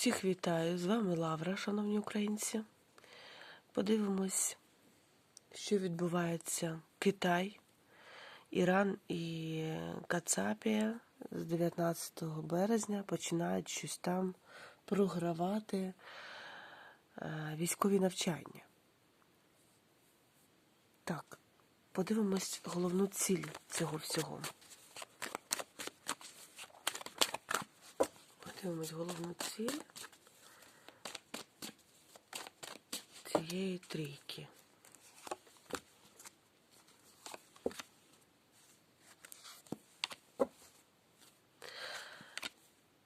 Всіх вітаю! З вами Лавра, шановні українці. Подивимось, що відбувається Китай, Іран і Кацапія з 19 березня починають щось там програвати е, військові навчання. Так, подивимось головну ціль цього всього. Подивимось головну ціль цієї трійки.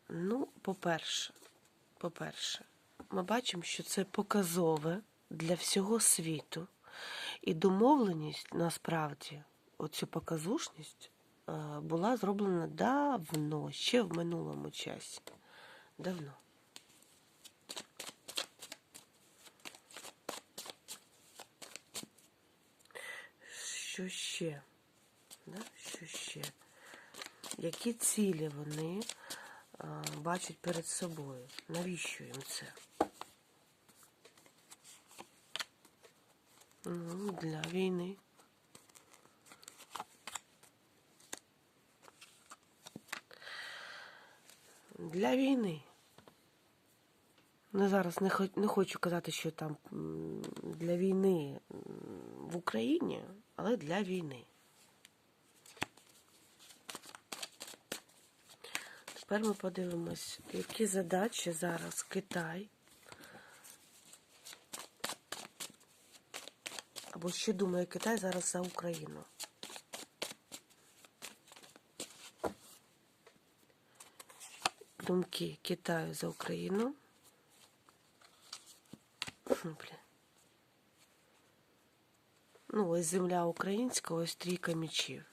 Ну, по-перше, по-перше, ми бачимо, що це показове для всього світу. І домовленість насправді, оцю показушність, е, була зроблена давно, ще в минулому часі. Давно. Що ще? Да? Що ще? Які цілі вони а, бачать перед собою? Навіщо їм це? Ну, для війни. Для війни. Ну, зараз не, не хочу казати, що там для війни в Україні, але для війни. Тепер ми подивимось, які задачі зараз Китай. Або що думає Китай зараз за Україну. Думки Китаю за Україну. Фу, Бля. Ну, ось земля українська, ось трійка мечів.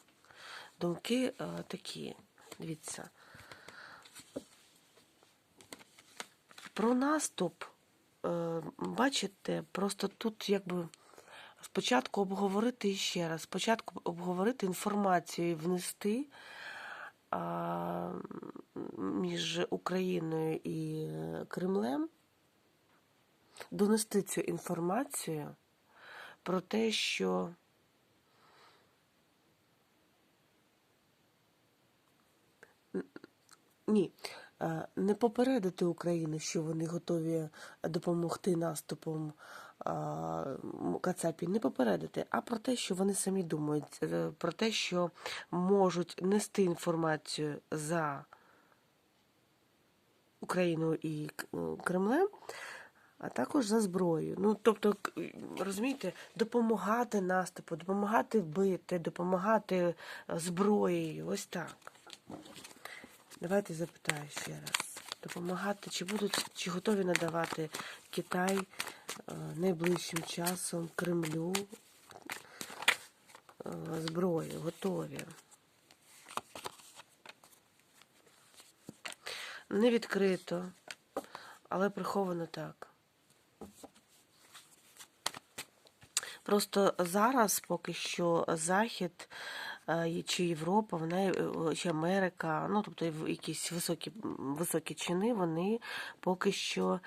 Думки е, такі, дивіться. Про наступ, е, бачите, просто тут якби спочатку обговорити ще раз, спочатку обговорити інформацію і внести а, між Україною і Кремлем, донести цю інформацію про те, що ні, е, не попередити Україну, що вони готові допомогти наступом Кацапі, не попередити, а про те, що вони самі думають, е, про те, що можуть нести інформацію за Україною і К- Кремлем, а також за зброєю. Ну, тобто, розумієте, допомагати наступу, допомагати вбити, допомагати е, зброєю. Ось так. Давайте запитаю ще раз. Допомагати, чи будуть, чи готові надавати Китай е, найближчим часом Кремлю е, зброю, готові. Не відкрито, але приховано так. Просто зараз поки що Захід е, чи Європа, вона е, чи Америка, ну тобто якісь високі, високі чини, вони поки що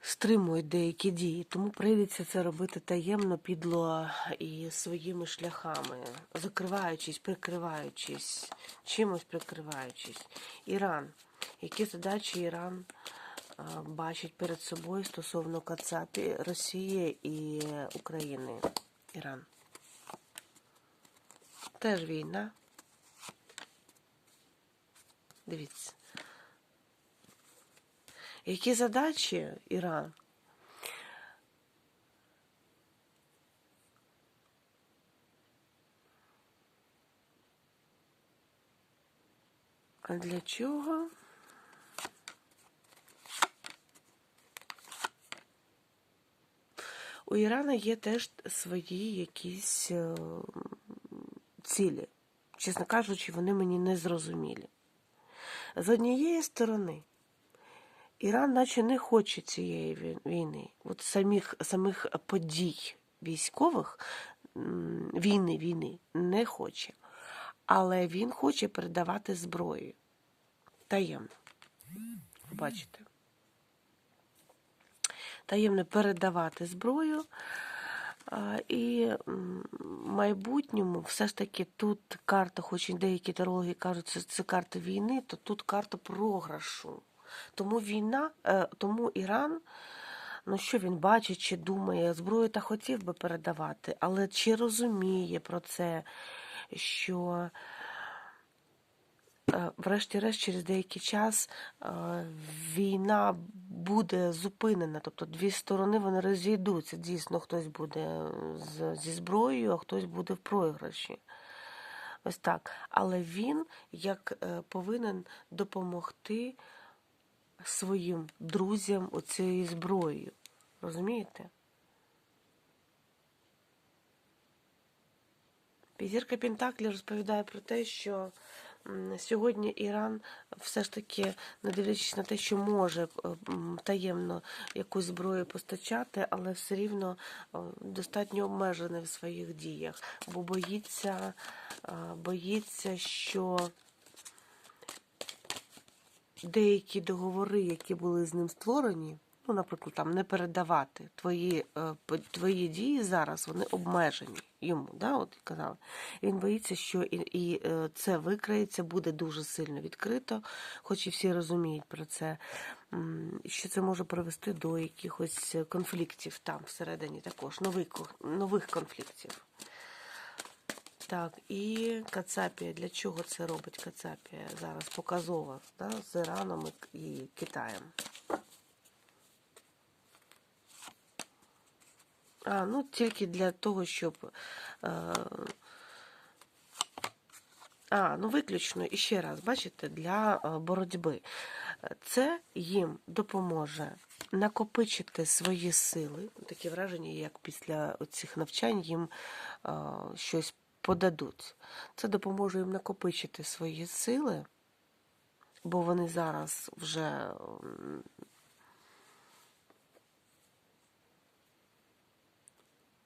стримують деякі дії. Тому прийдеться це робити таємно, підло і своїми шляхами, закриваючись, прикриваючись, чимось прикриваючись. Іран. Які задачі Іран бачить перед собою стосовно Кацапі, Росії і України? Іран. Теж війна. Дивіться. Які задачі Іран? А для чого? У Ірана є теж свої якісь е, цілі. Чесно кажучи, вони мені не зрозумілі. З однієї сторони, Іран наче не хоче цієї війни. От самих, самих подій військових війни, війни не хоче. Але він хоче передавати зброю таємно. Бачите? Таємно передавати зброю. І в майбутньому все ж таки тут карта, хоч і деякі тарологи кажуть, що це карта війни, то тут карта програшу. Тому війна, е, тому Іран, ну що він бачить чи думає, зброю та хотів би передавати, але чи розуміє про це, що врешті-решт через деякий час е, війна буде зупинена, тобто дві сторони вони розійдуться. Дійсно, хтось буде з, зі зброєю, а хтось буде в програші. Ось так. Але він як е, повинен допомогти своїм друзям оцією зброєю. Розумієте? П'ятірка Пентаклі розповідає про те, що сьогодні Іран все ж таки, не дивлячись на те, що може е, таємно якусь зброю постачати, але все рівно е, достатньо обмежений в своїх діях, бо боїться, е, боїться, що деякі договори, які були з ним створені, ну, наприклад, там не передавати твої, е, твої дії зараз, вони обмежені йому. Да, от я казала. Він боїться, що і, і е, це викриється, буде дуже сильно відкрито, хоч і всі розуміють про це, що це може привести до якихось конфліктів там всередині також, нових, нових конфліктів. Так, і Кацапія. Для чого це робить Кацапія зараз показово да, з Іраном і Китаєм? А, ну тільки для того, щоб. Е, а, ну виключно і ще раз, бачите, для е, боротьби. Це їм допоможе накопичити свої сили. Таке враження, як після цих навчань їм е, щось подадуть. Це допоможе їм накопичити свої сили, бо вони зараз вже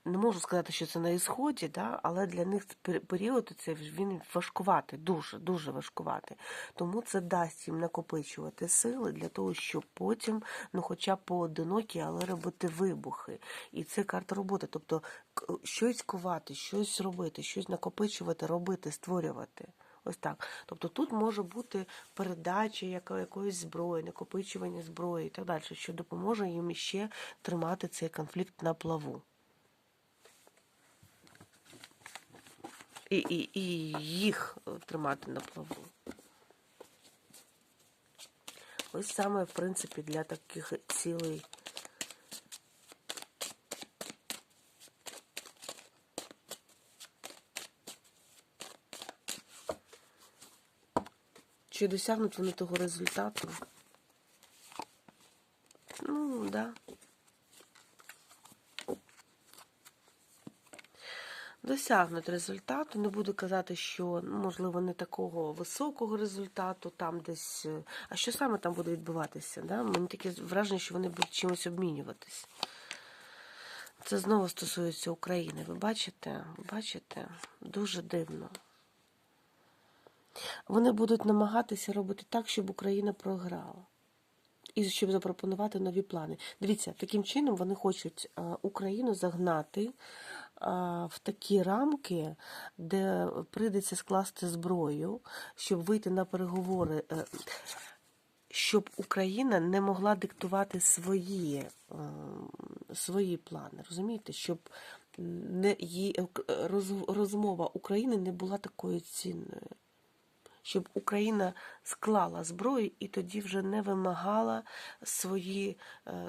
не можу сказати, що це на ісході, да, але для них пер- період це він важкуватий, дуже, дуже важкуватий. Тому це дасть їм накопичувати сили для того, щоб потім, ну хоча б поодинокі, але робити вибухи. І це карта роботи. Тобто щось кувати, щось робити, щось накопичувати, робити, створювати. Ось так. Тобто тут може бути передача якоїсь зброї, накопичування зброї і так далі, що допоможе їм іще тримати цей конфлікт на плаву. І, і, і їх тримати на плаву. Ось саме, в принципі, для таких цілей. Чи досягнуть вони того результату? Ну, да. Досягнуть результату. Не буду казати, що можливо не такого високого результату, там десь. А що саме там буде відбуватися? Да? Мені таке враження, що вони будуть чимось обмінюватись. Це знову стосується України. Ви бачите? Бачите? Дуже дивно. Вони будуть намагатися робити так, щоб Україна програла. І щоб запропонувати нові плани. Дивіться, таким чином вони хочуть е, Україну загнати в такі рамки, де прийдеться скласти зброю, щоб вийти на переговори, е, щоб Україна не могла диктувати свої, е, свої плани. Розумієте? Щоб не її е, роз- розмова України не була такою цінною щоб Україна склала зброю і тоді вже не вимагала свої,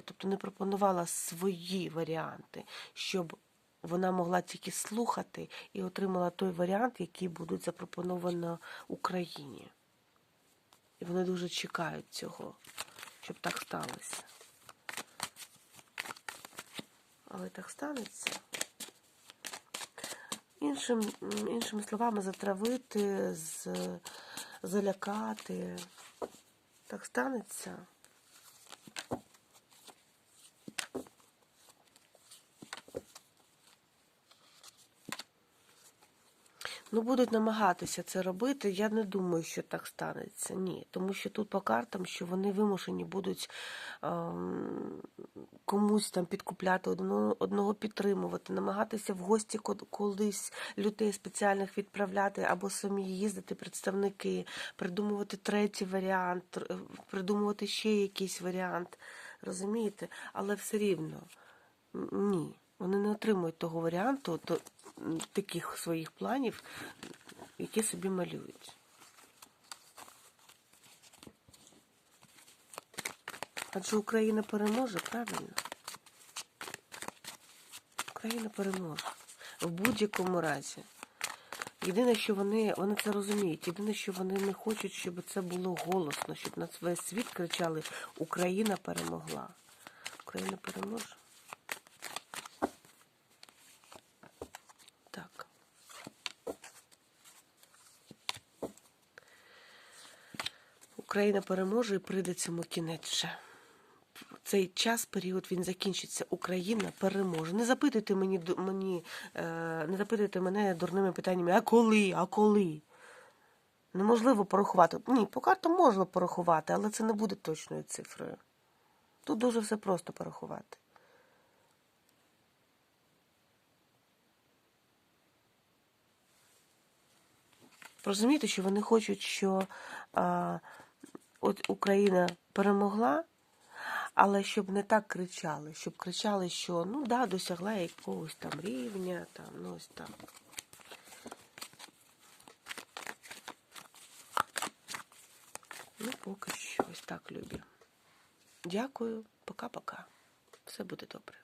тобто не пропонувала свої варіанти, щоб вона могла тільки слухати і отримала той варіант, який буде запропоновано Україні. І вони дуже чекають цього, щоб так сталося. Але так станеться. Іншим, іншими словами, затравити, з, залякати. Так станеться. Ну, будуть намагатися це робити. Я не думаю, що так станеться. Ні. Тому що тут по картам, що вони вимушені будуть ем, комусь там підкупляти, одного, одного підтримувати, намагатися в гості колись людей спеціальних відправляти або самі їздити, представники, придумувати третій варіант, придумувати ще якийсь варіант. Розумієте? Але все рівно ні. Вони не отримують того варіанту, то, таких своїх планів, які собі малюють. Адже Україна переможе, правильно? Україна переможе. В будь-якому разі. Єдине, що вони, вони це розуміють. Єдине, що вони не хочуть, щоб це було голосно, щоб на весь світ кричали Україна перемогла. Україна переможе. Так. Україна переможе і прийде цьому кінець вже. Цей час, період, він закінчиться. Україна переможе. Не запитуйте мені, мені е, не запитуйте мене дурними питаннями, а коли, а коли? Неможливо порахувати. Ні, по картам можна порахувати, але це не буде точною цифрою. Тут дуже все просто порахувати. Розумієте, що вони хочуть, що а, от Україна перемогла, але щоб не так кричали, щоб кричали, що ну да, досягла якогось там рівня, там, ну ось так. Ну, поки що ось так, любі. Дякую, пока-пока. Все буде добре.